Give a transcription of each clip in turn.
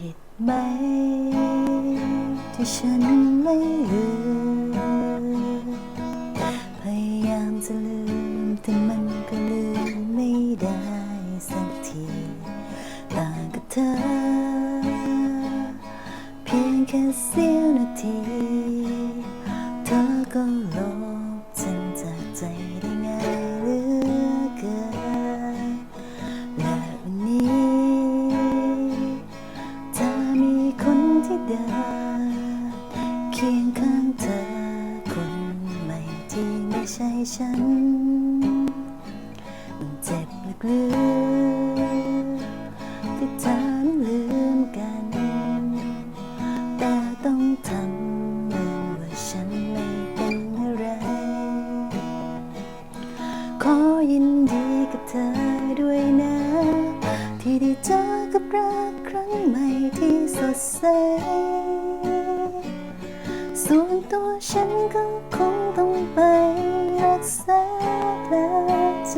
ผิดไหม ที่ฉันไม่ลืมพยายามจะลืม แต่มันก็ลืมไม่ได้สักที ต่างกับเธอ เพียงแค่เสี้ยวนาที เธอก็ลบ คียงข้างเธอคนใหม่ที่ไม่ใช่ฉัน มันเจ็บลึกๆที่เธอนลืมกัน แต่ต้องทำเหมือนว่าฉันไม่เป็นอะไร ขอยินดีกับเธอด้วยนะ ที่ได้เจอกับรักครั้งใหม่ที่สดใส ส่วนตัวฉันก็คงต้องไปรักษาแผลใจ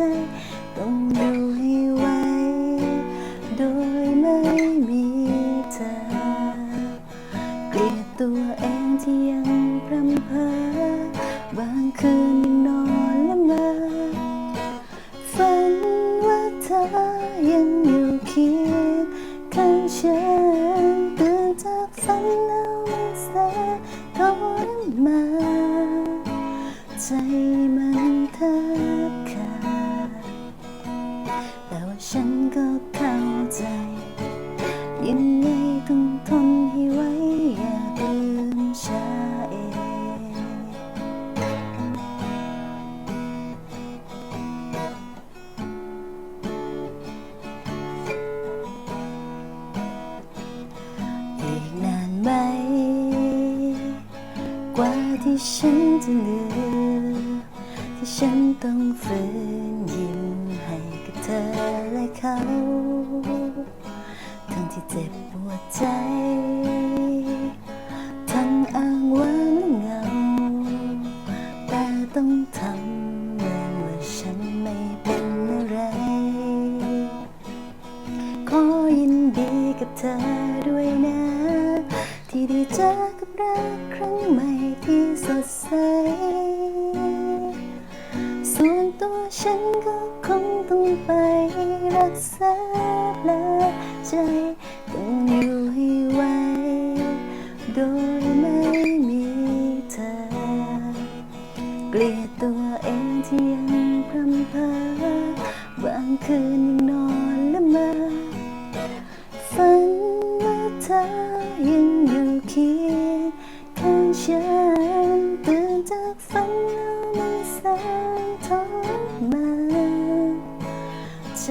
ต้องดูให้ไวโดยไม่มีเธอเกลียดตัวเองที่ยังพรำเพอบางคืนยังนอน ใจมันแทบขาดแต่ว่าฉันก็เข้าใจ ที่ฉันจะลืมที่ฉันต้องฝืนยิ้มให้กับเธอและเขา ทั้งที่เจ็บปวดใจ ทั้งอ้างว้างเงา แต่ต้องทำเหมือนว่าฉันไม่เป็นอะไร ขอยินดีกับเธอด้วยนะ ที่ได้เจอกับรักครั้งใหม่ที่สดใส ส่วนตัวฉันก็คงต้องไปรักษาแผลใจต้องอยู่ให้ไหวโดยไม่มีเธอ เกลียดตัวเองที่ยังพรำเพอบางคืนยังนอน มันแสนทรมานใจ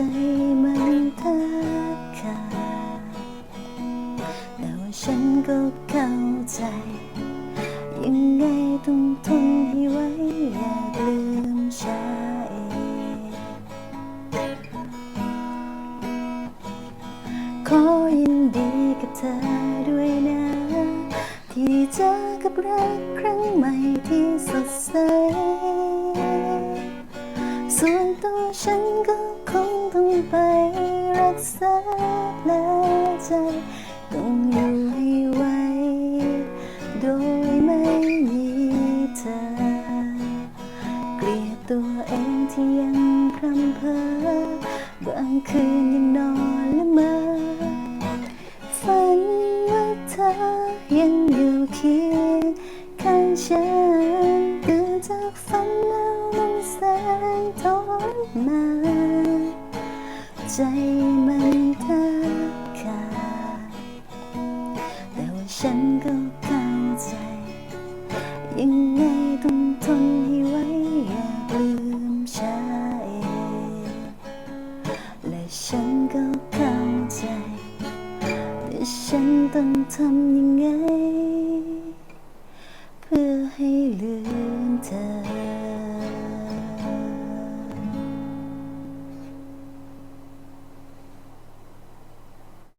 มันแทบขาดแต่ว่าฉันก็เข้าใจ ยังไงต้องทนให้ไว้อย่าลืมชาเองขอยินดีกับเธอ ที่เจอกับรักครั้งใหม่ที่สดใส ส่วนตัวฉันก็คงต้องไปรักษาแผลใจต้องอยู่ให้ไหวโดยไม่มีเธอ เกลียดตัวเองที่ยังพรำเพอบางคืนยังนอนละเมอฝันว่าเธอยัง มา ใจมันแทบขาดแต่ว่าฉันก็เข้าใจ ยังไงต้องทนให้ไว้อย่าลืมชาเและฉันก็เข้าใจแต่ฉันต้องทำยังไง เพื่อให้ลืมเธอ